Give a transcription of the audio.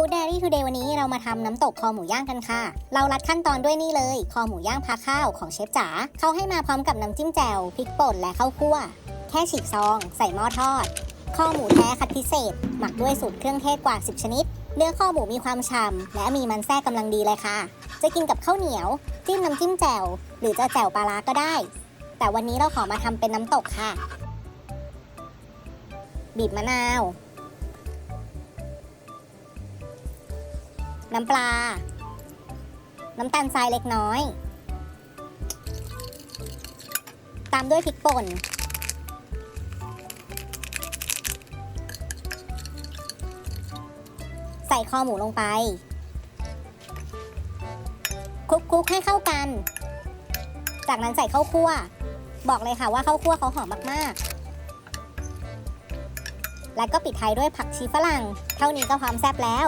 ฟู้ด d ด r y Today วันนี้เรามาทำน้ำตกคอหมูย่างกันค่ะ เรารัดขั้นตอนด้วยนี่เลย คอหมูย่างพาข้าวของเชฟจ๋าเขาให้มาพร้อมกับน้ำจิ้มแจ่วพริกป่นและข้าวคั่ว แค่ฉีกซอง ใส่หม้อทอดข้อหมูแท้คัดพิเศษ หมักด้วยสูตรเครื่องเทศกว่า 10 ชนิด เนื้อข้อหมูมีความฉ่ำและมีมันแทรกกำลังดีเลยค่ะ จะกินกับข้าวเหนียว จิ้มน้ำจิ้มแจ่วหรือจะแจ่วปลาร้าก็ได้ แต่วันนี้เราขอมาทำเป็นน้ำตกค่ะ บีบมะนาว น้ำปลา น้ำตาลทรายเล็กน้อย ตามด้วยพริกป่น ใส่คอหมูลงไปคลุกๆให้เข้ากัน จากนั้นใส่ข้าวคั่ว บอกเลยค่ะว่าข้าวคั่วเขาหอมมากๆ แล้วก็ปิดท้ายด้วยผักชีฝรั่ง เท่านี้ก็พร้อมแซ่บแล้ว